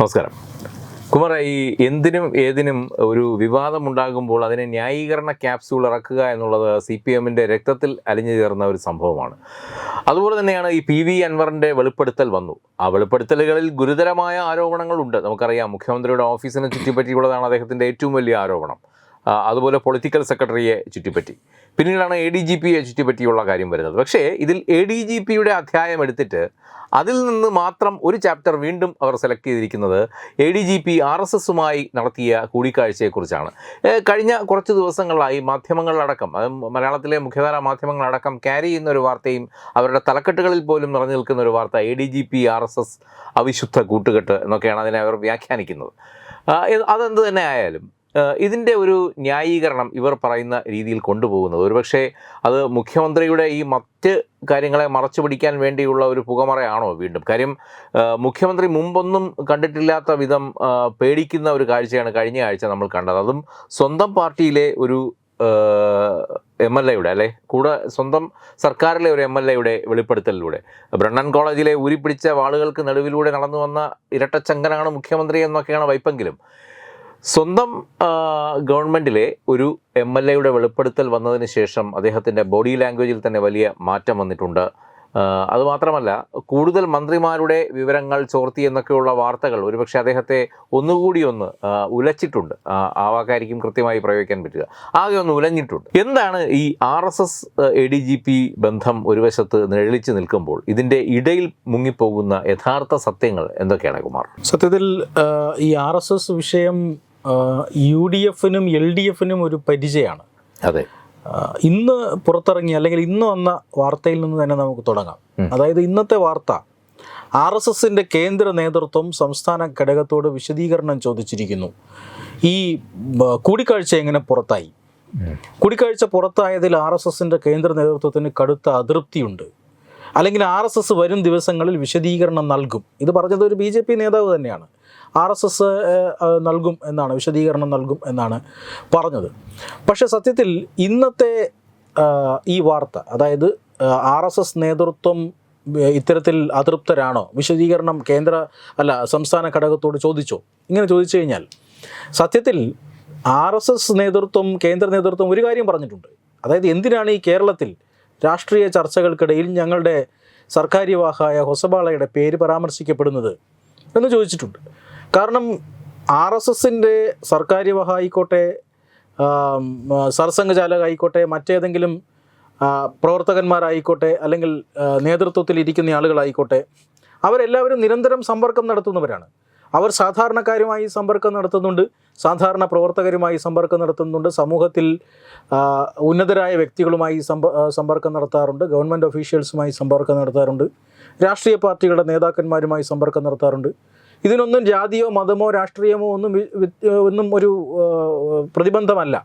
നമസ്കാരം. കുമാർ ഈ എന്തിനും ഏതിനും ഒരു വിവാദമുണ്ടാകുമ്പോൾ അതിനെ ന്യായീകരണ ക്യാപ്സ്യൂൾ ഇറക്കുക എന്നുള്ളത് സി പി എമ്മിന്റെ രക്തത്തിൽ അലിഞ്ഞു ചേർന്ന ഒരു സംഭവമാണ്. അതുപോലെ തന്നെയാണ് ഈ പി വി അൻവറിന്റെ വെളിപ്പെടുത്തൽ വന്നു. ആ വെളിപ്പെടുത്തലുകളിൽ ഗുരുതരമായ ആരോപണങ്ങളുണ്ട് നമുക്കറിയാം മുഖ്യമന്ത്രിയുടെ ഓഫീസിനെ ചുറ്റിപ്പറ്റിയുള്ളതാണ് അദ്ദേഹത്തിന്റെ ഏറ്റവും വലിയ ആരോപണം. അതുപോലെ പൊളിറ്റിക്കൽ സെക്രട്ടറിയെ ചുറ്റിപ്പറ്റി. പിന്നീടാണ് എ ഡി ജി പിയെ ചുറ്റിപ്പറ്റിയുള്ള കാര്യം വരുന്നത്. പക്ഷേ ഇതിൽ എ ഡി ജി പിയുടെ അധ്യായം എടുത്തിട്ട് അതിൽ നിന്ന് മാത്രം ഒരു ചാപ്റ്റർ വീണ്ടും അവർ സെലക്ട് ചെയ്തിരിക്കുന്നത് A D G P R S എസുമായി നടത്തിയ കൂടിക്കാഴ്ചയെക്കുറിച്ചാണ്. കഴിഞ്ഞ കുറച്ച് ദിവസങ്ങളായി മാധ്യമങ്ങളിലടക്കം അത് മലയാളത്തിലെ മുഖ്യധാരാ മാധ്യമങ്ങളടക്കം ക്യാരി ചെയ്യുന്ന ഒരു വാർത്തയും അവരുടെ തലക്കെട്ടുകളിൽ പോലും നിറഞ്ഞു നിൽക്കുന്ന ഒരു വാർത്ത A D G P R S S അവിശുദ്ധ കൂട്ടുകെട്ട് എന്നൊക്കെയാണ് അതിനെ അവർ വ്യാഖ്യാനിക്കുന്നത്. അതെന്ത് തന്നെ ആയാലും ഇതിന്റെ ഒരു ന്യായീകരണം ഇവർ പറയുന്ന രീതിയിൽ കൊണ്ടുപോകുന്നത്. ഒരുപക്ഷെ അത് മുഖ്യമന്ത്രിയുടെ ഈ മറ്റ് കാര്യങ്ങളെ മറച്ചു പിടിക്കാൻ വേണ്ടിയുള്ള ഒരു പുകമറയാണോ വീണ്ടും? കാര്യം മുഖ്യമന്ത്രി മുമ്പൊന്നും കണ്ടിട്ടില്ലാത്ത വിധം പേടിക്കുന്ന ഒരു കാഴ്ചയാണ് കഴിഞ്ഞ ആഴ്ച നമ്മൾ കണ്ടത്. അതും സ്വന്തം പാർട്ടിയിലെ ഒരു എം എൽ എയുടെ അല്ലെ? കൂടെ സ്വന്തം സർക്കാരിലെ ഒരു എം എൽ എയുടെ വെളിപ്പെടുത്തലിലൂടെ. ബ്രണ്ണൻ കോളേജിലെ ഊരിപ്പിടിച്ച വാളുകൾക്ക് നടുവിലൂടെ നടന്നു വന്ന ഇരട്ടച്ചങ്കനാണ് മുഖ്യമന്ത്രി എന്നൊക്കെയാണ് വൈപ്പെങ്കിലും. സ്വന്തം ഗവൺമെന്റിലെ ഒരു എം എൽ എയുടെ വെളിപ്പെടുത്തൽ വന്നതിന് ശേഷം അദ്ദേഹത്തിന്റെ ബോഡി ലാംഗ്വേജിൽ തന്നെ വലിയ മാറ്റം വന്നിട്ടുണ്ട്. അതുമാത്രമല്ല കൂടുതൽ മന്ത്രിമാരുടെ വിവരങ്ങൾ ചോർത്തി എന്നൊക്കെയുള്ള വാർത്തകൾ ഒരുപക്ഷെ അദ്ദേഹത്തെ ഒന്നുകൂടി ഒന്ന് ഉലച്ചിട്ടുണ്ട്. ആ, ആ വാക്കായിരിക്കും കൃത്യമായി പ്രയോഗിക്കാൻ പറ്റുക. ആകെ ഒന്ന് ഉലഞ്ഞിട്ടുണ്ട്. എന്താണ് ഈ R S S A D G P ബന്ധം ഒരു വശത്ത് നിഴലിച്ചു നിൽക്കുമ്പോൾ ഇതിന്റെ ഇടയിൽ മുങ്ങിപ്പോകുന്ന യഥാർത്ഥ സത്യങ്ങൾ എന്തൊക്കെയാണ് കുമാർ? സത്യത്തിൽ ഈ ആർ എസ് എസ് വിഷയം യു ഡി എഫിനും എൽ ഡി എഫിനും ഒരു പരിചയമാണ്. അതെ. ഇന്ന് പുറത്തിറങ്ങി അല്ലെങ്കിൽ ഇന്ന് വന്ന വാർത്തയിൽ നിന്ന് തന്നെ നമുക്ക് തുടങ്ങാം. അതായത് ഇന്നത്തെ വാർത്ത ആർ എസ് എസിന്റെ കേന്ദ്ര നേതൃത്വം സംസ്ഥാന ഘടകത്തോട് വിശദീകരണം ചോദിച്ചിരിക്കുന്നു. ഈ കൂടിക്കാഴ്ച എങ്ങനെ പുറത്തായി? കൂടിക്കാഴ്ച പുറത്തായതിൽ ആർ എസ് എസിന്റെ കേന്ദ്ര നേതൃത്വത്തിന് കടുത്ത അതൃപ്തിയുണ്ട്. അല്ലെങ്കിൽ ആർ എസ് എസ് വരും ദിവസങ്ങളിൽ വിശദീകരണം നൽകും. ഇത് പറഞ്ഞത് ഒരു ബി ജെ പി നേതാവ് തന്നെയാണ്. ആർ എസ് എസ് നൽകും എന്നാണ് വിശദീകരണം നൽകും എന്നാണ് പറഞ്ഞത്. പക്ഷേ സത്യത്തിൽ ഇന്നത്തെ ഈ വാർത്ത അതായത് ആർ എസ് എസ് നേതൃത്വം ഇത്തരത്തിൽ അതൃപ്തരാണോ? വിശദീകരണം കേന്ദ്ര അല്ല സംസ്ഥാന ഘടകത്തോട് ചോദിച്ചോ? ഇങ്ങനെ ചോദിച്ചു കഴിഞ്ഞാൽ സത്യത്തിൽ ആർ എസ് എസ് നേതൃത്വം കേന്ദ്ര നേതൃത്വം ഒരു കാര്യം പറഞ്ഞിട്ടുണ്ട്. അതായത് എന്തിനാണ് ഈ കേരളത്തിൽ രാഷ്ട്രീയ ചർച്ചകൾക്കിടയിൽ ഞങ്ങളുടെ സർക്കാരിവാഹായ ഹൊസബാളയുടെ പേര് പരാമർശിക്കപ്പെടുന്നത് എന്ന് ചോദിച്ചിട്ടുണ്ട്. കാരണം ആർ എസ് എസിന്റെ സർക്കാര്യവാഹ ആയിക്കോട്ടെ സർസംഘചാലക ആയിക്കോട്ടെ മറ്റേതെങ്കിലും പ്രവർത്തകന്മാരായിക്കോട്ടെ അല്ലെങ്കിൽ നേതൃത്വത്തിൽ ഇരിക്കുന്ന ആളുകളായിക്കോട്ടെ അവരെല്ലാവരും നിരന്തരം സമ്പർക്കം നടത്തുന്നവരാണ്. അവർ സാധാരണക്കാരുമായി സമ്പർക്കം നടത്തുന്നുണ്ട് സാധാരണ പ്രവർത്തകരുമായി സമ്പർക്കം നടത്തുന്നുണ്ട് സമൂഹത്തിൽ ഉന്നതരായ വ്യക്തികളുമായി സമ്പ സമ്പർക്കം നടത്താറുണ്ട് ഗവൺമെന്റ് ഒഫീഷ്യൽസുമായി സമ്പർക്കം നടത്താറുണ്ട് രാഷ്ട്രീയ പാർട്ടികളുടെ നേതാക്കന്മാരുമായി സമ്പർക്കം നടത്താറുണ്ട്. ഇതിനൊന്നും ജാതിയോ മതമോ രാഷ്ട്രീയമോ ഒന്നും ഒന്നും ഒരു പ്രതിബന്ധമല്ല.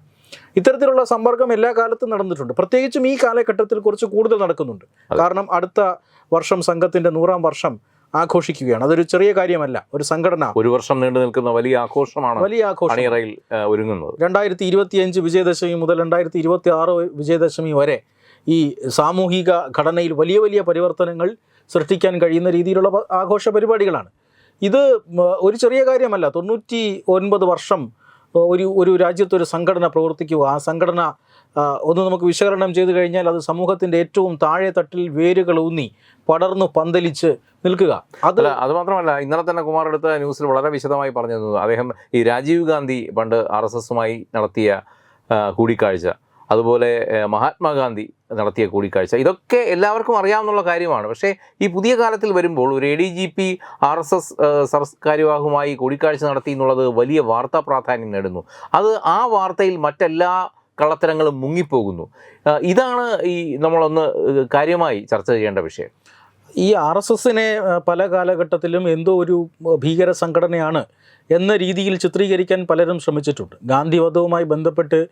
ഇത്തരത്തിലുള്ള സമ്പർക്കം എല്ലാ കാലത്തും നടന്നിട്ടുണ്ട്. പ്രത്യേകിച്ചും ഈ കാലഘട്ടത്തിൽ കുറച്ച് കൂടുതൽ നടക്കുന്നുണ്ട്. കാരണം അടുത്ത വർഷം സംഘത്തിന്റെ നൂറാം വർഷം ആഘോഷിക്കുകയാണ്. അതൊരു ചെറിയ കാര്യമല്ല ഒരു സംഘടന. ഒരു വർഷം നീണ്ടു നിൽക്കുന്ന വലിയ ആഘോഷമാണ് വലിയ ആഘോഷം. ഒരുങ്ങുന്നത്. രണ്ടായിരത്തി ഇരുപത്തിയഞ്ച് വിജയദശമി മുതൽ രണ്ടായിരത്തി ഇരുപത്തി ആറ് വിജയദശമി വരെ ഈ സാമൂഹിക ഘടനയിൽ വലിയ വലിയ പരിവർത്തനങ്ങൾ സൃഷ്ടിക്കാൻ കഴിയുന്ന രീതിയിലുള്ള ആഘോഷ പരിപാടികളാണ്. ഇത് ഒരു ചെറിയ കാര്യമല്ല തൊണ്ണൂറ്റി ഒൻപത് വർഷം ഒരു ഒരു രാജ്യത്തൊരു സംഘടന പ്രവർത്തിക്കുക. ആ സംഘടന ഒന്ന് നമുക്ക് വിശകലനം ചെയ്തു കഴിഞ്ഞാൽ അത് സമൂഹത്തിന്റെ ഏറ്റവും താഴെ തട്ടിൽ വേരുകൾ ഊന്നി പടർന്നു പന്തലിച്ച് നിൽക്കുക. അത് അത് മാത്രമല്ല ഇന്നലെ തന്നെ കുമാർ എടുത്ത ന്യൂസിൽ വളരെ വിശദമായി പറഞ്ഞു പറഞ്ഞിരുന്നു അദ്ദേഹം ഈ രാജീവ് ഗാന്ധി പണ്ട് ആർ എസ് എസുമായി നടത്തിയ കൂടിക്കാഴ്ച. അതുപോലെ മഹാത്മാഗാന്ധി നടത്തിയ കൂടിക്കാഴ്ച. ഇതൊക്കെ എല്ലാവർക്കും അറിയാവുന്ന കാര്യമാണ്. പക്ഷേ ഈ പുതിയ കാലത്തിൽ വരുമ്പോൾ ഒരു A D G P R S S സർക്കാരുവാഹുമായി കൂടിക്കാഴ്ച നടത്തി എന്നുള്ളത് വലിയ വാർത്താ പ്രാധാന്യം നേടുന്നു. അത് ആ വാർത്തയിൽ മറ്റെല്ലാ കള്ളത്തരങ്ങളും മുങ്ങിപ്പോകുന്നു. ഇതാണ് ഈ നമ്മളൊന്ന് കാര്യമായി ചർച്ച ചെയ്യേണ്ട വിഷയം. ഈ ആർ എസ് എസിനെ പല കാലഘട്ടത്തിലും എന്തോ ഒരു ഭീകര സംഘടനയാണ് എന്ന രീതിയിൽ ചിത്രീകരിക്കാൻ പലരും ശ്രമിച്ചിട്ടുണ്ട്. ഗാന്ധിവധവുമായി ബന്ധപ്പെട്ട്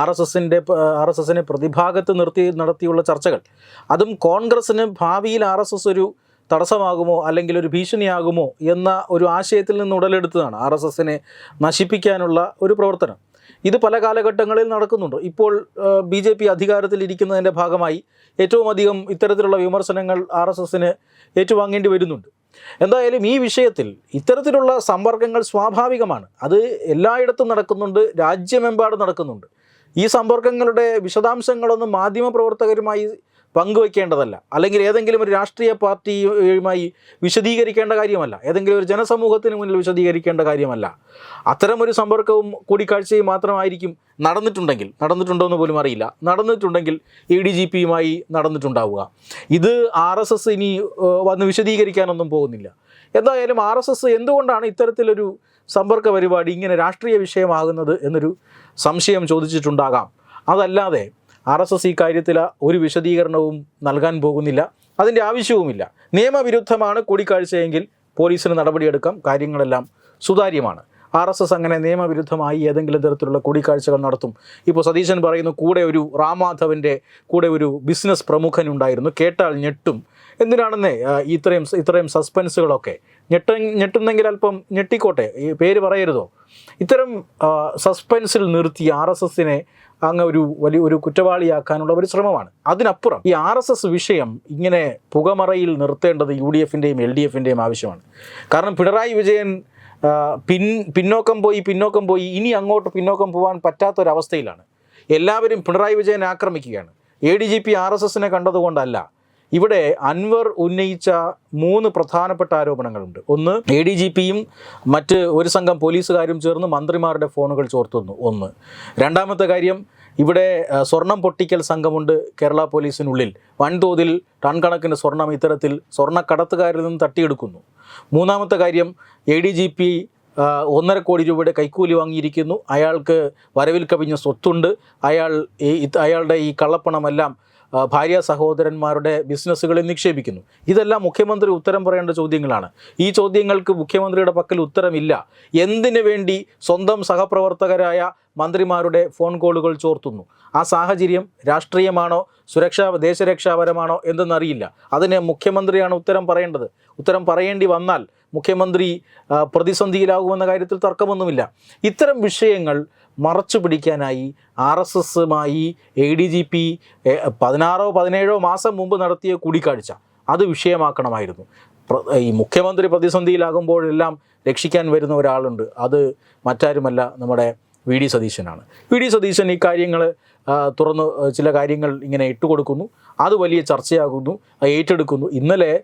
ആർ എസ് എസിന്റെ ആർ എസ് എസിനെ പ്രതിഭാഗത്ത് നിർത്തി നടത്തിയുള്ള ചർച്ചകൾ അതും കോൺഗ്രസ്സിന് ഭാവിയിൽ ആർ എസ് എസ് ഒരു തടസ്സമാകുമോ അല്ലെങ്കിൽ ഒരു ഭീഷണിയാകുമോ എന്ന ഒരു ആശയത്തിൽ നിന്ന് ഉടലെടുത്തതാണ് ആർ എസ് എസിനെ നശിപ്പിക്കാനുള്ള ഒരു പ്രവർത്തനം. ഇത് പല കാലഘട്ടങ്ങളിൽ നടക്കുന്നുണ്ട്. ഇപ്പോൾ ബി ജെ പി അധികാരത്തിൽ ഭാഗമായി ഏറ്റവും അധികം ഇത്തരത്തിലുള്ള വിമർശനങ്ങൾ ആർ എസ് എസിന് ഏറ്റുവാങ്ങേണ്ടി വരുന്നുണ്ട്. എന്തായാലും ഈ വിഷയത്തിൽ ഇത്തരത്തിലുള്ള സമ്പർക്കങ്ങൾ സ്വാഭാവികമാണ്. അത് എല്ലായിടത്തും നടക്കുന്നുണ്ട് രാജ്യമെമ്പാടും നടക്കുന്നുണ്ട്. ഈ സമ്പർക്കങ്ങളുടെ വിശദാംശങ്ങളൊന്നും മാധ്യമപ്രവർത്തകരുമായി പങ്കുവയ്ക്കേണ്ടതല്ല അല്ലെങ്കിൽ ഏതെങ്കിലും ഒരു രാഷ്ട്രീയ പാർട്ടിയുമായി വിശദീകരിക്കേണ്ട കാര്യമല്ല. ഏതെങ്കിലും ഒരു ജനസമൂഹത്തിന് മുന്നിൽ വിശദീകരിക്കേണ്ട കാര്യമല്ല. അത്തരമൊരു സമ്പർക്കവും കൂടിക്കാഴ്ചയും മാത്രമായിരിക്കും നടന്നിട്ടുണ്ടെങ്കിൽ നടന്നിട്ടുണ്ടോ എന്ന് പോലും അറിയില്ല. നടന്നിട്ടുണ്ടെങ്കിൽ എ ഡി ജി പിയുമായി നടന്നിട്ടുണ്ടാവുക. ഇത് ആർ എസ് എസ് ഇനി വന്ന് വിശദീകരിക്കാനൊന്നും പോകുന്നില്ല. എന്തായാലും ആർ എസ് എസ് എന്തുകൊണ്ടാണ് ഇത്തരത്തിലൊരു സമ്പർക്ക പരിപാടി ഇങ്ങനെ രാഷ്ട്രീയ വിഷയമാകുന്നത് എന്നൊരു സംശയം ചോദിച്ചിട്ടുണ്ടാകാം. അതല്ലാതെ ആർ എസ് എസ് ഈ കാര്യത്തിൽ ഒരു വിശദീകരണവും നൽകാൻ പോകുന്നില്ല. അതിന്റെ ആവശ്യവുമില്ല. നിയമവിരുദ്ധമാണ് കൂടിക്കാഴ്ചയെങ്കിൽ പോലീസിന് നടപടിയെടുക്കാം. കാര്യങ്ങളെല്ലാം സുതാര്യമാണ്. ആർ എസ് എസ് അങ്ങനെ നിയമവിരുദ്ധമായി ഏതെങ്കിലും തരത്തിലുള്ള കൂടിക്കാഴ്ചകൾ നടത്തും. ഇപ്പോൾ സതീശൻ പറയുന്നു കൂടെ ഒരു റാമാധവന്റെ കൂടെ ഒരു ബിസിനസ് പ്രമുഖനുണ്ടായിരുന്നു. കേട്ടാൽ ഞെട്ടും. എന്തിനാണെന്നേ ഇത്രയും ഇത്രയും സസ്പെൻസുകളൊക്കെ ഞെട്ട ഞെട്ടുന്നെങ്കിൽ അല്പം ഞെട്ടിക്കോട്ടെ ഈ പേര് പറയരുതോ. ഇത്തരം സസ്പെൻസിൽ നിർത്തി ആർ എസ് എസിനെ അങ്ങ് ഒരു വലിയ ഒരു കുറ്റവാളിയാക്കാനുള്ള ഒരു ശ്രമമാണ്. അതിനപ്പുറം ഈ ആർ എസ് എസ് വിഷയം ഇങ്ങനെ പുകമറയിൽ നിർത്തേണ്ടത് യു ഡി എഫിന്റെയും എൽ ഡി എഫിന്റെയും ആവശ്യമാണ്. കാരണം പിണറായി വിജയൻ പിൻ പിന്നോക്കം പോയി പിന്നോക്കം പോയി ഇനി അങ്ങോട്ട് പിന്നോക്കം പോകാൻ പറ്റാത്തൊരവസ്ഥയിലാണ്. എല്ലാവരും പിണറായി വിജയനെ ആക്രമിക്കുകയാണ്. A D G P R S എസിനെ കണ്ടതുകൊണ്ടല്ല ഇവിടെ അൻവർ ഉന്നയിച്ച മൂന്ന് പ്രധാനപ്പെട്ട ആരോപണങ്ങളുണ്ട്. ഒന്ന് എ ഡി ജി പിയും മറ്റ് ഒരു സംഘം പോലീസുകാരും ചേർന്ന് മന്ത്രിമാരുടെ ഫോണുകൾ ചോർത്തുന്നു ഒന്ന് രണ്ടാമത്തെ കാര്യം ഇവിടെ സ്വർണം പൊട്ടിക്കൽ സംഘമുണ്ട് കേരള പോലീസിനുള്ളിൽ. വൻതോതിൽ ടൺ കണക്കിന് സ്വർണം ഇത്തരത്തിൽ സ്വർണക്കടത്തുകാരിൽ നിന്ന് തട്ടിയെടുക്കുന്നു. മൂന്നാമത്തെ കാര്യം എ ഡി ജി പി ഒന്നര കോടി രൂപയുടെ കൈക്കൂലി വാങ്ങിയിരിക്കുന്നു. അയാൾക്ക് വരവിൽ കവിഞ്ഞ സ്വത്തുണ്ട്. അയാൾ ഈ അയാളുടെ ഈ കള്ളപ്പണമെല്ലാം ഭാര്യ സഹോദരന്മാരുടെ ബിസിനസ്സുകളിൽ നിക്ഷേപിക്കുന്നു. ഇതെല്ലാം മുഖ്യമന്ത്രി ഉത്തരം പറയേണ്ട ചോദ്യങ്ങളാണ്. ഈ ചോദ്യങ്ങൾക്ക് മുഖ്യമന്ത്രിയുടെ പക്കൽ ഉത്തരമില്ല. എന്തിനു വേണ്ടി സ്വന്തം സഹപ്രവർത്തകരായ മന്ത്രിമാരുടെ ഫോൺ കോളുകൾ ചോർത്തുന്നു? ആ സാഹചര്യം രാഷ്ട്രീയമാണോ സുരക്ഷാ ദേശരക്ഷാപരമാണോ എന്തെന്നറിയില്ല. അതിന് മുഖ്യമന്ത്രിയാണ് ഉത്തരം പറയേണ്ടത്. ഉത്തരം പറയേണ്ടി വന്നാൽ മുഖ്യമന്ത്രി പ്രതിസന്ധിയിലാകുമെന്ന കാര്യത്തിൽ തർക്കമൊന്നുമില്ല. ഇത്തരം വിഷയങ്ങൾ മറച്ചു പിടിക്കാനായി ആർ എസ് എസുമായി എ ഡി ജി പി പതിനാറോ പതിനേഴോ മാസം മുമ്പ് നടത്തിയ കൂടിക്കാഴ്ച. അത് വിഷയമാക്കണമായിരുന്നു. ഈ മുഖ്യമന്ത്രി പ്രതിസന്ധിയിലാകുമ്പോഴെല്ലാം രക്ഷിക്കാൻ വരുന്ന ഒരാളുണ്ട്. അത് മറ്റാരുമല്ല നമ്മുടെ വി ഡി സതീശനാണ്. വി ഡി സതീശൻ ഈ കാര്യങ്ങൾ തുറന്ന് ചില കാര്യങ്ങൾ ഇങ്ങനെ ഇട്ടുകൊടുക്കുന്നു അത് വലിയ ചർച്ചയാകുന്നു ഏറ്റെടുക്കുന്നു. ഇന്നലെ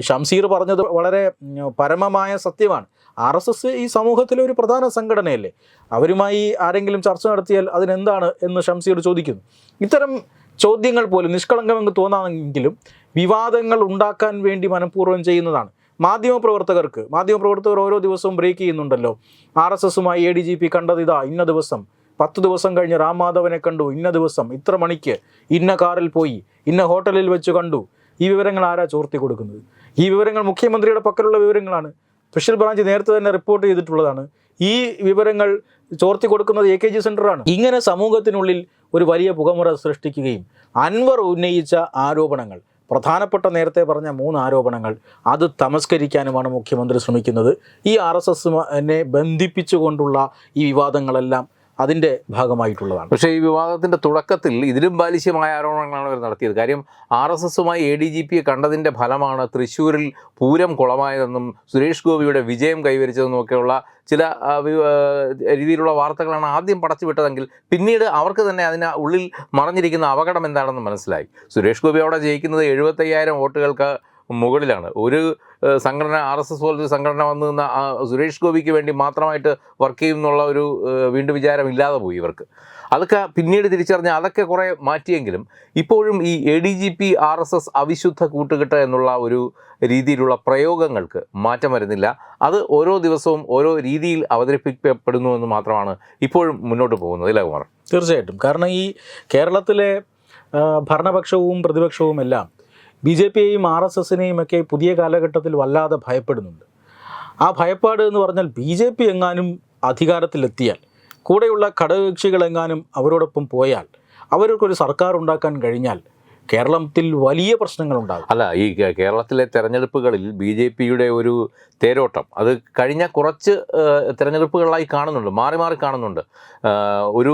ഷംസീർ പറഞ്ഞത് വളരെ പരമമായ സത്യമാണ്. ആർ എസ് എസ് ഈ സമൂഹത്തിലെ ഒരു പ്രധാന സംഘടനയല്ലേ? അവരുമായി ആരെങ്കിലും ചർച്ച നടത്തിയാൽ അതിനെന്താണ് എന്ന് ഷംസിയോട് ചോദിക്കുന്നു. ഇത്തരം ചോദ്യങ്ങൾ പോലും നിഷ്കളങ്കമെന്ന് തോന്നാമെങ്കിലും വിവാദങ്ങൾ ഉണ്ടാക്കാൻ വേണ്ടി മനഃപൂർവം ചെയ്യുന്നതാണ്. മാധ്യമപ്രവർത്തകർക്ക് മാധ്യമപ്രവർത്തകർ ഓരോ ദിവസവും ബ്രേക്ക് ചെയ്യുന്നുണ്ടല്ലോ. ആർ എസ് എസുമായി എ ഡി ജി പി കണ്ടത് ഇതാ ഇന്ന ദിവസം. പത്ത് ദിവസം കഴിഞ്ഞ് രാം മാധവനെ കണ്ടു ഇന്ന ദിവസം. ഇത്ര മണിക്ക് ഇന്ന കാറിൽ പോയി ഇന്ന ഹോട്ടലിൽ വെച്ച് കണ്ടു. ഈ വിവരങ്ങൾ ആരാ ചോർത്തി കൊടുക്കുന്നത്? ഈ വിവരങ്ങൾ മുഖ്യമന്ത്രിയുടെ പക്കലുള്ള വിവരങ്ങളാണ്. സ്പെഷ്യൽ ബ്രാഞ്ച് നേരത്തെ തന്നെ റിപ്പോർട്ട് ചെയ്തിട്ടുള്ളതാണ്. ഈ വിവരങ്ങൾ ചോർത്തി കൊടുക്കുന്നത് എ കെ ജി സെന്ററാണ് ഇങ്ങനെ സമൂഹത്തിനുള്ളിൽ ഒരു വലിയ പുകമുറ സൃഷ്ടിക്കുകയും അൻവർ ഉന്നയിച്ച ആരോപണങ്ങൾ പ്രധാനപ്പെട്ട നേരത്തെ പറഞ്ഞ മൂന്ന് ആരോപണങ്ങൾ അത് തമസ്കരിക്കാനുമാണ് മുഖ്യമന്ത്രി ശ്രമിക്കുന്നത്. ഈ ആർ എസ് എസിനെ ബന്ധിപ്പിച്ചുകൊണ്ടുള്ള ഈ വിവാദങ്ങളെല്ലാം അതിന്റെ ഭാഗമായിട്ടുള്ളതാണ്. പക്ഷേ ഈ വിവാദത്തിന്റെ തുടക്കത്തിൽ ഇതിലും ബാലിശ്യമായ ആരോപണങ്ങളാണ് അവർ നടത്തിയത്. കാര്യം ആർ എസ് എസുമായി എ ഡി ജി പിയെ കണ്ടതിന്റെ ഫലമാണ് തൃശ്ശൂരിൽ പൂരം കുളമായതെന്നും സുരേഷ് ഗോപിയുടെ വിജയം കൈവരിച്ചതെന്നും ഒക്കെയുള്ള ചില രീതിയിലുള്ള വാർത്തകളാണ് ആദ്യം പടച്ചു വിട്ടതെങ്കിൽ പിന്നീട് അവർക്ക് തന്നെ അതിന് ഉള്ളിൽ മറഞ്ഞിരിക്കുന്ന അപകടം എന്താണെന്ന് മനസ്സിലായി. സുരേഷ് ഗോപി അവിടെ ജയിക്കുന്നത് എഴുപത്തയ്യായിരം വോട്ടുകൾക്ക് മുകളിലാണ്. ഒരു സംഘടന ആർ എസ് എസ് പോലത്തെ സംഘടന വന്നു നിന്ന സുരേഷ് ഗോപിക്ക് വേണ്ടി മാത്രമായിട്ട് വർക്ക് ചെയ്യും എന്നുള്ള ഒരു വീണ്ടും വിചാരം ഇല്ലാതെ പോയി ഇവർക്ക്. അതൊക്കെ പിന്നീട് തിരിച്ചറിഞ്ഞ് അതൊക്കെ കുറേ മാറ്റിയെങ്കിലും ഇപ്പോഴും ഈ A D G P R S S അവിശുദ്ധ കൂട്ടുകെട്ട് എന്നുള്ള ഒരു രീതിയിലുള്ള പ്രയോഗങ്ങൾക്ക് മാറ്റം വരുന്നില്ല. അത് ഓരോ ദിവസവും ഓരോ രീതിയിൽ അവതരിപ്പിക്കപ്പെടുന്നു എന്ന് മാത്രമാണ് ഇപ്പോഴും മുന്നോട്ട് പോകുന്നത്. ഇല്ല കുമാർ? തീർച്ചയായിട്ടും. കാരണം ഈ കേരളത്തിലെ ഭരണപക്ഷവും പ്രതിപക്ഷവും എല്ലാം ബി ജെ പിയെയും ആർ എസ് എസിനെയും ഒക്കെ പുതിയ കാലഘട്ടത്തിൽ വല്ലാതെ ഭയപ്പെടുന്നുണ്ട്. ആ ഭയപ്പാട് എന്ന് പറഞ്ഞാൽ ബി ജെ പി എങ്ങാനും അധികാരത്തിലെത്തിയാൽ കൂടെയുള്ള ഘടകകക്ഷികളെങ്ങാനും അവരോടൊപ്പം പോയാൽ അവർക്കൊരു സർക്കാർ ഉണ്ടാക്കാൻ കഴിഞ്ഞാൽ കേരളത്തിൽ വലിയ പ്രശ്നങ്ങളുണ്ടാകും. അല്ല ഈ കേരളത്തിലെ തെരഞ്ഞെടുപ്പുകളിൽ ബി ജെ പിയുടെ ഒരു തേരോട്ടം. അത് കഴിഞ്ഞ കുറച്ച് തെരഞ്ഞെടുപ്പുകളായി കാണുന്നുണ്ട് മാറി മാറി കാണുന്നുണ്ട്. ഒരു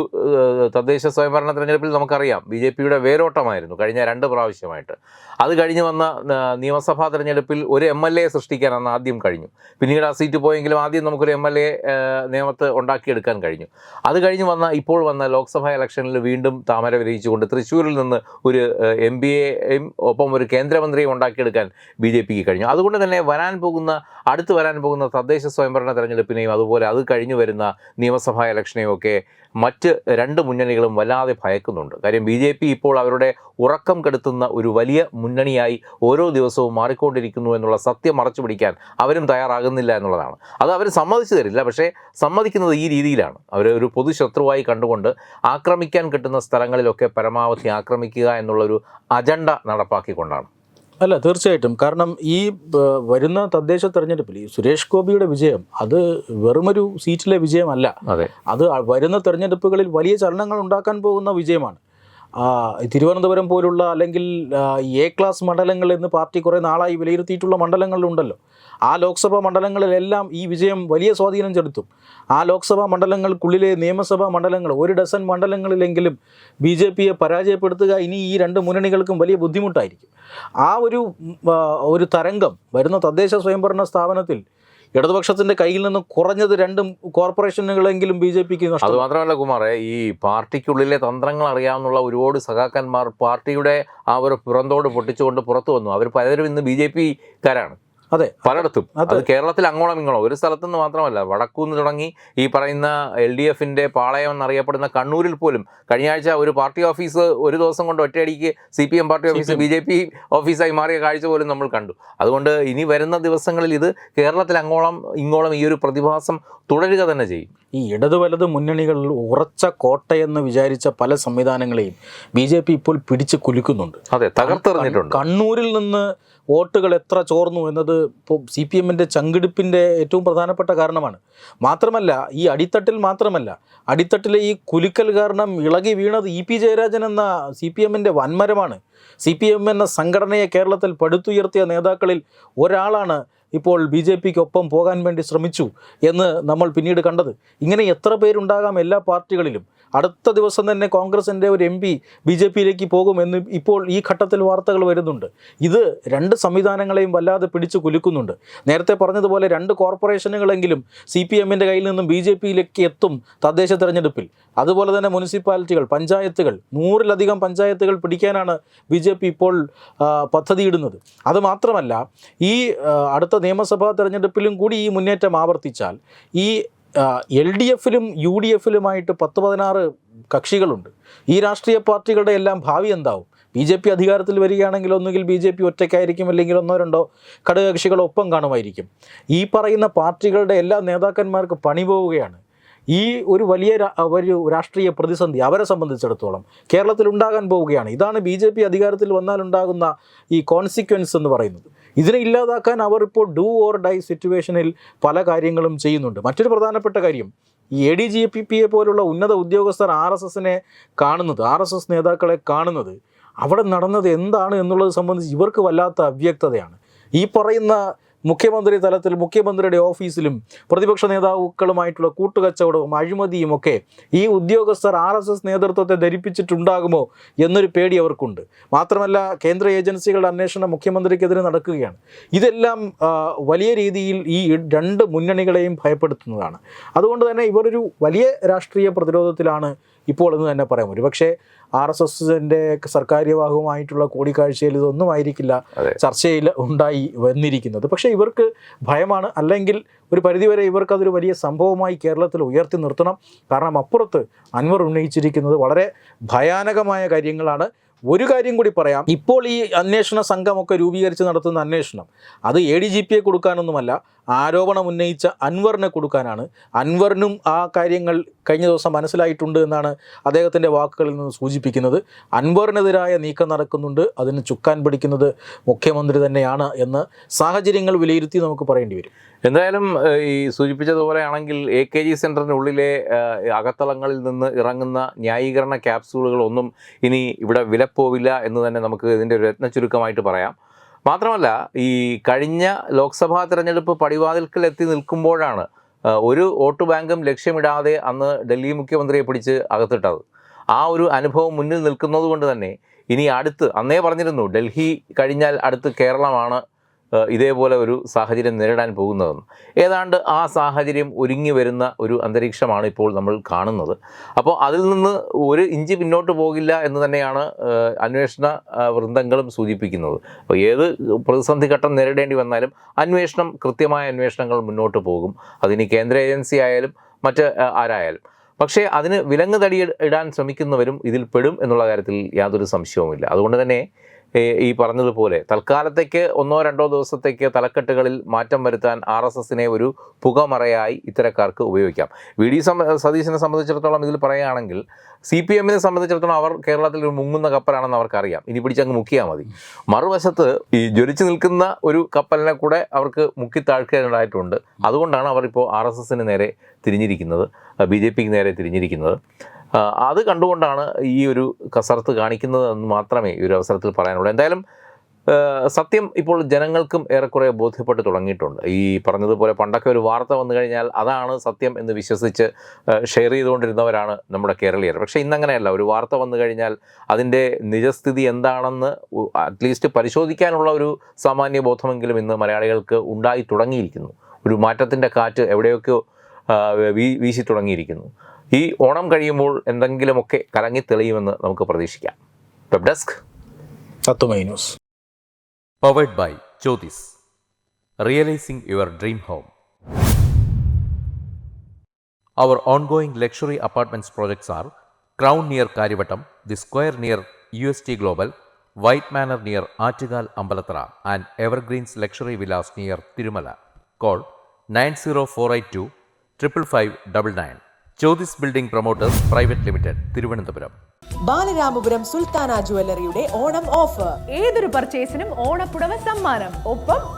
തദ്ദേശ സ്വയംഭരണ തെരഞ്ഞെടുപ്പിൽ നമുക്കറിയാം ബി ജെ പിയുടെ വേരോട്ടമായിരുന്നു കഴിഞ്ഞ രണ്ട് പ്രാവശ്യമായിട്ട്. അത് കഴിഞ്ഞ് വന്ന നിയമസഭാ തെരഞ്ഞെടുപ്പിൽ ഒരു എം എൽ എ സൃഷ്ടിക്കാൻ അന്ന് ആദ്യം കഴിഞ്ഞു. പിന്നീട് ആ സീറ്റ് പോയെങ്കിലും ആദ്യം നമുക്കൊരു എം എൽ എ നിയമത്ത് ഉണ്ടാക്കിയെടുക്കാൻ കഴിഞ്ഞു. അത് കഴിഞ്ഞ് വന്ന ഇപ്പോൾ വന്ന ലോക്സഭാ ഇലക്ഷനിൽ വീണ്ടും താമര വിരയിച്ചുകൊണ്ട് തൃശ്ശൂരിൽ നിന്ന് ഒരു എം പി എയും ഒപ്പം ഒരു കേന്ദ്രമന്ത്രിയും ഉണ്ടാക്കിയെടുക്കാൻ ബി ജെ പിക്ക് കഴിഞ്ഞു. അതുകൊണ്ട് തന്നെ വരാൻ പോകുന്ന അടുത്ത് വരാൻ പോകുന്ന തദ്ദേശ സ്വയംഭരണ തെരഞ്ഞെടുപ്പിനെയും അതുപോലെ അത് കഴിഞ്ഞു വരുന്ന നിയമസഭാ ഇലക്ഷനെയും ഒക്കെ മറ്റ് രണ്ട് മുന്നണികളും വല്ലാതെ ഭയക്കുന്നുണ്ട്. കാര്യം ബി ജെ പി ഇപ്പോൾ അവരുടെ ഉറക്കം കെടുത്തുന്ന ഒരു വലിയ മുന്നണിയായി ഓരോ ദിവസവും മാറിക്കൊണ്ടിരിക്കുന്നു എന്നുള്ള സത്യം മറച്ചു പിടിക്കാൻ അവരും തയ്യാറാകുന്നില്ല എന്നുള്ളതാണ്. അത് അവർ സമ്മതിച്ചു തരില്ല പക്ഷേ സമ്മതിക്കുന്നത് ഈ രീതിയിലാണ്. അവർ ഒരു പൊതു ശത്രുവായി കണ്ടുകൊണ്ട് ആക്രമിക്കാൻ കിട്ടുന്ന സ്ഥലങ്ങളിലൊക്കെ പരമാവധി ആക്രമിക്കുക എന്നുള്ളൊരു അജണ്ട നടപ്പാക്കിക്കൊണ്ടാണ്. അല്ല തീർച്ചയായിട്ടും. കാരണം ഈ വരുന്ന തദ്ദേശ തെരഞ്ഞെടുപ്പിൽ ഈ സുരേഷ് ഗോപിയുടെ വിജയം അത് വെറുമൊരു സീറ്റിലെ വിജയമല്ല. അതെ. അത് വരുന്ന തെരഞ്ഞെടുപ്പുകളിൽ വലിയ ചലനങ്ങൾ ഉണ്ടാക്കാൻ പോകുന്ന വിജയമാണ്. തിരുവനന്തപുരം പോലുള്ള അല്ലെങ്കിൽ എ ക്ലാസ് മണ്ഡലങ്ങൾ എന്ന് പാർട്ടി കുറേ നാളായി വിലയിരുത്തിയിട്ടുള്ള മണ്ഡലങ്ങളിലുണ്ടല്ലോ ആ ലോക്സഭാ മണ്ഡലങ്ങളിലെല്ലാം ഈ വിജയം വലിയ സ്വാധീനം ചെലുത്തും. ആ ലോക്സഭാ മണ്ഡലങ്ങൾക്കുള്ളിലെ നിയമസഭാ മണ്ഡലങ്ങൾ ഒരു ഡസൻ മണ്ഡലങ്ങളിലെങ്കിലും ബി ജെ പിയെ പരാജയപ്പെടുത്തുക ഇനി ഈ രണ്ട് മുന്നണികൾക്കും വലിയ ബുദ്ധിമുട്ടായിരിക്കും. ആ ഒരു ഒരു തരംഗം വരുന്ന തദ്ദേശ സ്വയംഭരണ സ്ഥാപനത്തിൽ ഇടതുപക്ഷത്തിന്റെ കയ്യിൽ നിന്നും കുറഞ്ഞത് രണ്ടും കോർപ്പറേഷനുകളെങ്കിലും ബി ജെ പിക്ക് അത് മാത്രമല്ല കുമാറെ ഈ പാർട്ടിക്കുള്ളിലെ തന്ത്രങ്ങൾ അറിയാവുന്ന ഒരുപാട് സഖാക്കന്മാർ പാർട്ടിയുടെ ആ ഒരു പുറന്തോട് പൊട്ടിച്ചുകൊണ്ട് പുറത്തു വന്നു. അവർ പലരും ഇന്ന് ബി ജെ പിക്കാരാണ്. അതെ. പലയിടത്തും. അത്. കേരളത്തിൽ അങ്ങോളം ഇങ്ങോളം. ഒരു സ്ഥലത്തുനിന്ന് മാത്രമല്ല വടക്കുന്ന് തുടങ്ങി ഈ പറയുന്ന എൽ ഡി എഫിന്റെ പാളയം എന്നറിയപ്പെടുന്ന കണ്ണൂരിൽ പോലും കഴിഞ്ഞ ആഴ്ച ഒരു പാർട്ടി ഓഫീസ് ഒരു ദിവസം കൊണ്ട് ഒറ്റയടിക്ക് C P M party office B J P ഓഫീസായി മാറിയ കാഴ്ച പോലും നമ്മൾ കണ്ടു. അതുകൊണ്ട് ഇനി വരുന്ന ദിവസങ്ങളിൽ ഇത് കേരളത്തിൽ അങ്ങോളം ഇങ്ങോളം ഈ ഒരു പ്രതിഭാസം തുടരുക തന്നെ ചെയ്യും. ഈ ഇടതു വലത് മുന്നണികളിൽ ഉറച്ച കോട്ടയെന്ന് വിചാരിച്ച പല സംവിധാനങ്ങളെയും ബി ജെ പി ഇപ്പോൾ പിടിച്ച് കുലുക്കുന്നുണ്ട്. അതെ തകർത്തെറിഞ്ഞിട്ടുണ്ട് കണ്ണൂരിൽ നിന്ന് വോട്ടുകൾ എത്ര ചോർന്നു എന്നത് ഇപ്പോൾ സി പി എമ്മിന്റെ ചങ്കിടിപ്പിന്റെ ഏറ്റവും പ്രധാനപ്പെട്ട കാരണമാണ്. മാത്രമല്ല ഈ അടിത്തട്ടിൽ മാത്രമല്ല അടിത്തട്ടിലെ ഈ കുലുക്കൽ കാരണം ഇളകി വീണത് ഇ പി ജയരാജൻ എന്ന സി പി എമ്മിന്റെ വൻമരമാണ്. സി പി എം എന്ന സംഘടനയെ കേരളത്തിൽ പടുത്തുയർത്തിയ നേതാക്കളിൽ ഒരാളാണ് ഇപ്പോൾ ബി ജെ പിക്കൊപ്പം പോകാൻ വേണ്ടി ശ്രമിച്ചു എന്ന് നമ്മൾ പിന്നീട് കണ്ടത്. ഇങ്ങനെ എത്ര പേരുണ്ടാകാം എല്ലാ പാർട്ടികളിലും. അടുത്ത ദിവസം തന്നെ കോൺഗ്രസിന്റെ ഒരു എം പി ബി ജെ പിയിലേക്ക് പോകുമെന്ന് ഇപ്പോൾ ഈ ഘട്ടത്തിൽ വാർത്തകൾ വരുന്നുണ്ട്. ഇത് രണ്ട് സംവിധാനങ്ങളെയും വല്ലാതെ പിടിച്ചു കുലുക്കുന്നുണ്ട്. നേരത്തെ പറഞ്ഞതുപോലെ രണ്ട് കോർപ്പറേഷനുകളെങ്കിലും സി പി എമ്മിന്റെ കയ്യിൽ നിന്നും ബി ജെ പിയിലേക്ക് എത്തും തദ്ദേശ തെരഞ്ഞെടുപ്പിൽ. അതുപോലെ തന്നെ മുനിസിപ്പാലിറ്റികൾ പഞ്ചായത്തുകൾ നൂറിലധികം പഞ്ചായത്തുകൾ പിടിക്കാനാണ് ബി ജെ പി ഇപ്പോൾ പദ്ധതിയിടുന്നത്. അതുമാത്രമല്ല ഈ ആ, നിയമസഭാ തെരഞ്ഞെടുപ്പിലും കൂടി ഈ മുന്നേറ്റം ആവർത്തിച്ചാൽ ഈ എൽ ഡി എഫിലും യു ഡി എഫിലുമായിട്ട് പത്ത് പതിനാറ് കക്ഷികളുണ്ട്. ഈ രാഷ്ട്രീയ പാർട്ടികളുടെ എല്ലാം ഭാവി എന്താവും? ബി ജെ പി അധികാരത്തിൽ വരികയാണെങ്കിൽ ഒന്നുകിൽ ബി ജെ പി ഒറ്റയ്ക്കായിരിക്കും അല്ലെങ്കിൽ ഒന്നോ രണ്ടോ ഘടകകക്ഷികളൊപ്പം കാണുമായിരിക്കും. ഈ പറയുന്ന പാർട്ടികളുടെ എല്ലാ നേതാക്കന്മാർക്ക് പണി പോവുകയാണ് ഈ ഒരു വലിയ ഒരു രാഷ്ട്രീയ പ്രതിസന്ധി അവരെ സംബന്ധിച്ചിടത്തോളം കേരളത്തിൽ ഉണ്ടാകാൻ പോവുകയാണ്. ഇതാണ് ബി ജെ പി അധികാരത്തിൽ വന്നാലുണ്ടാകുന്ന ഈ കോൺസിക്വൻസ് എന്ന് പറയുന്നത്. ഇതിനെ ഇല്ലാതാക്കാൻ അവർ ഇപ്പോൾ ഡു ഓർ ഡൈ സിറ്റുവേഷനിൽ പല കാര്യങ്ങളും ചെയ്യുന്നുണ്ട്. മറ്റൊരു പ്രധാനപ്പെട്ട കാര്യം ഈ എ ഡി ജി പി പിയെ പോലുള്ള ഉന്നത ഉദ്യോഗസ്ഥർ ആർ എസ് എസിനെ കാണുന്നത് ആർ എസ് എസ് നേതാക്കളെ കാണുന്നത് അവിടെ നടന്നത് എന്താണ് എന്നുള്ളത് സംബന്ധിച്ച് ഇവർക്ക് വല്ലാത്ത അവ്യക്തതയാണ്. ഈ പറയുന്ന മുഖ്യമന്ത്രി തലത്തിൽ മുഖ്യമന്ത്രിയുടെ ഓഫീസിലും പ്രതിപക്ഷ നേതാക്കളുമായിട്ടുള്ള കൂട്ടുകച്ചവടവും അഴിമതിയും ഒക്കെ ഈ ഉദ്യോഗസ്ഥർ ആർ എസ് എസ് നേതൃത്വത്തെ ധരിപ്പിച്ചിട്ടുണ്ടാകുമോ എന്നൊരു പേടി അവർക്കുണ്ട്. മാത്രമല്ല കേന്ദ്ര ഏജൻസികളുടെ അന്വേഷണം മുഖ്യമന്ത്രിക്കെതിരെ നടക്കുകയാണ്. ഇതെല്ലാം വലിയ രീതിയിൽ ഈ രണ്ട് മുന്നണികളെയും ഭയപ്പെടുത്തുന്നതാണ്. അതുകൊണ്ട് തന്നെ ഇവരൊരു വലിയ രാഷ്ട്രീയ പ്രതിരോധത്തിലാണ് ഇപ്പോൾ എന്ന് തന്നെ പറയാം ഒരുപക്ഷെ ആർ എസ് എസിന്റെ സർക്കാര്യവാഹവുമായിട്ടുള്ള കൂടിക്കാഴ്ചയിൽ ഇതൊന്നും ആയിരിക്കില്ല. ചർച്ചയിൽ ഉണ്ടായി വന്നിരിക്കുന്നത്. പക്ഷേ ഇവർക്ക് ഭയമാണ്. അല്ലെങ്കിൽ ഒരു പരിധിവരെ ഇവർക്ക് അതൊരു വലിയ സംഭവമായി കേരളത്തിൽ ഉയർത്തി നിർത്തണം. കാരണം അപ്പുറത്ത് അൻവർ ഉന്നയിച്ചിരിക്കുന്നത് വളരെ ഭയാനകമായ കാര്യങ്ങളാണ്. ഒരു കാര്യം കൂടി പറയാം. ഇപ്പോൾ ഈ അന്വേഷണ സംഘമൊക്കെ രൂപീകരിച്ച് നടത്തുന്ന അന്വേഷണം അത് എ ഡി ജി പിയെ കൊടുക്കാനൊന്നുമല്ല ആരോപണം ഉന്നയിച്ച അൻവറിനെ കൊടുക്കാനാണ്. അൻവറിനും ആ കാര്യങ്ങൾ കഴിഞ്ഞ ദിവസം മനസ്സിലായിട്ടുണ്ട് എന്നാണ് അദ്ദേഹത്തിന്റെ വാക്കുകളിൽ നിന്ന് സൂചിപ്പിക്കുന്നത്. അൻവറിനെതിരായ നീക്കം നടക്കുന്നുണ്ട് അതിന് ചുക്കാൻ പിടിക്കുന്നത് മുഖ്യമന്ത്രി തന്നെയാണ് എന്ന് സാഹചര്യങ്ങൾ വിലയിരുത്തി നമുക്ക് പറയേണ്ടി വരും. എന്തായാലും ഈ സൂചിപ്പിച്ചതുപോലെയാണെങ്കിൽ എ കെ ജി സെന്ററിനുള്ളിലെ ഉള്ളിലെ അകത്തളങ്ങളിൽ നിന്ന് ഇറങ്ങുന്ന ന്യായീകരണ ക്യാപ്സൂളുകളൊന്നും ഇനി ഇവിടെ വിലപ്പോവില്ല എന്ന് തന്നെ നമുക്ക് ഇതിന്റെ ഒരു രത്ന ചുരുക്കമായിട്ട് പറയാം. മാത്രമല്ല ഈ കഴിഞ്ഞ ലോക്സഭാ തെരഞ്ഞെടുപ്പ് പടിവാതിൽക്കൽ എത്തി നിൽക്കുമ്പോഴാണ് ഒരു വോട്ട് ബാങ്കും ലക്ഷ്യമിടാതെ അന്ന് ഡൽഹി മുഖ്യമന്ത്രിയെ പിടിച്ച് അകത്തിട്ടത്. ആ ഒരു അനുഭവം മുന്നിൽ നിൽക്കുന്നത് കൊണ്ട് തന്നെ ഇനി അടുത്ത് അന്നേ പറഞ്ഞിരുന്നു ഡൽഹി കഴിഞ്ഞാൽ അടുത്ത് കേരളമാണ് ഇതേപോലെ ഒരു സാഹചര്യം നേരിടാൻ പോകുന്നതെന്ന്. ഏതാണ്ട് ആ സാഹചര്യം ഒരുങ്ങി വരുന്ന ഒരു അന്തരീക്ഷമാണ് ഇപ്പോൾ നമ്മൾ കാണുന്നത്. അപ്പോൾ അതിൽ നിന്ന് ഒരു ഇഞ്ച് പിന്നോട്ട് പോകില്ല എന്ന് തന്നെയാണ് അന്വേഷണ വൃന്ദങ്ങളും സൂചിപ്പിക്കുന്നത്. അപ്പോൾ ഏത് പ്രതിസന്ധി ഘട്ടം നേരിടേണ്ടി വന്നാലും അന്വേഷണം കൃത്യമായ അന്വേഷണങ്ങൾ മുന്നോട്ട് പോകും. അതിനി കേന്ദ്ര ഏജൻസി ആയാലും മറ്റ് ആരായാലും. പക്ഷേ അതിന് വിലങ്ങ് തടി ഇടാൻ ശ്രമിക്കുന്നവരും ഇതിൽ പെടും എന്നുള്ള കാര്യത്തിൽ യാതൊരു സംശയവുമില്ല. അതുകൊണ്ട് തന്നെ ഈ പറഞ്ഞതുപോലെ തൽക്കാലത്തേക്ക് ഒന്നോ രണ്ടോ ദിവസത്തേക്ക് തലക്കെട്ടുകളിൽ മാറ്റം വരുത്താൻ ആർ എസ് എസിനെ ഒരു പുകമറയായി ഇത്തരക്കാർക്ക് ഉപയോഗിക്കാം. വി ഡി സതീശനെ സംബന്ധിച്ചിടത്തോളം ഇതിൽ പറയുകയാണെങ്കിൽ സി പി എമ്മിനെ സംബന്ധിച്ചിടത്തോളം അവർ കേരളത്തിൽ ഒരു മുങ്ങുന്ന കപ്പലാണെന്ന് അവർക്കറിയാം. ഇനി പിടിച്ചങ്ങ് മുക്കിയാൽ മതി. മറുവശത്ത് ഈ ജ്വലിച്ചു നിൽക്കുന്ന ഒരു കപ്പലിനെ കൂടെ അവർക്ക് മുക്കി താഴ്ക്കേണ്ടതായിട്ടുണ്ട് അതുകൊണ്ടാണ് അവർ ഇപ്പോൾ ആർ എസ് എസിന് നേരെ തിരിഞ്ഞിരിക്കുന്നത്. ബി ജെ പിക്ക് നേരെ തിരിഞ്ഞിരിക്കുന്നത്. അത് കണ്ടുകൊണ്ടാണ് ഈ ഒരു കസർത്ത് കാണിക്കുന്നത് എന്ന് മാത്രമേ ഈ ഒരു അവസരത്തിൽ പറയാനുള്ളൂ. എന്തായാലും സത്യം ഇപ്പോൾ ജനങ്ങൾക്കും ഏറെക്കുറെ ബോധ്യപ്പെട്ട് തുടങ്ങിയിട്ടുണ്ട്. ഈ പറഞ്ഞതുപോലെ പണ്ടൊക്കെ ഒരു വാർത്ത വന്നു കഴിഞ്ഞാൽ അതാണ് സത്യം എന്ന് വിശ്വസിച്ച് ഷെയർ ചെയ്തുകൊണ്ടിരുന്നവരാണ് നമ്മുടെ കേരളീയർ. പക്ഷേ ഇന്നങ്ങനെയല്ല. ഒരു വാർത്ത വന്നു കഴിഞ്ഞാൽ അതിന്റെ നിജസ്ഥിതി എന്താണെന്ന് അറ്റ്ലീസ്റ്റ് പരിശോധിക്കാനുള്ള ഒരു സാമാന്യ ബോധമെങ്കിലും ഇന്ന് മലയാളികൾക്ക് ഉണ്ടായി തുടങ്ങിയിരിക്കുന്നു. ഒരു മാറ്റത്തിന്റെ കാറ്റ് എവിടെയൊക്കെ വീശി തുടങ്ങിയിരിക്കുന്നു. ഈ ഓണം കഴിയുമ്പോൾ എന്തെങ്കിലുമൊക്കെ കലങ്ങി തെളിയുമെന്ന് നമുക്ക് പ്രതീക്ഷിക്കാം web desk Tatwamayi news powered by Jyothis realising your dream home Our ongoing luxury apartments projects are Crown near Karivatam, The Square near UST Global, White Manor near Artigal Ambalatra, and Evergreens Luxury Villas near Tirumala. Call 90482 55599. Jyothis building promoters private limited Thiruvananthapuram. Balaramapuram Sultana ജ്വല്ലറിയുടെ Onam offer. ഏതൊരു പർച്ചേസിനും ഓണപ്പുടവ സമ്മാനം. ഒപ്പം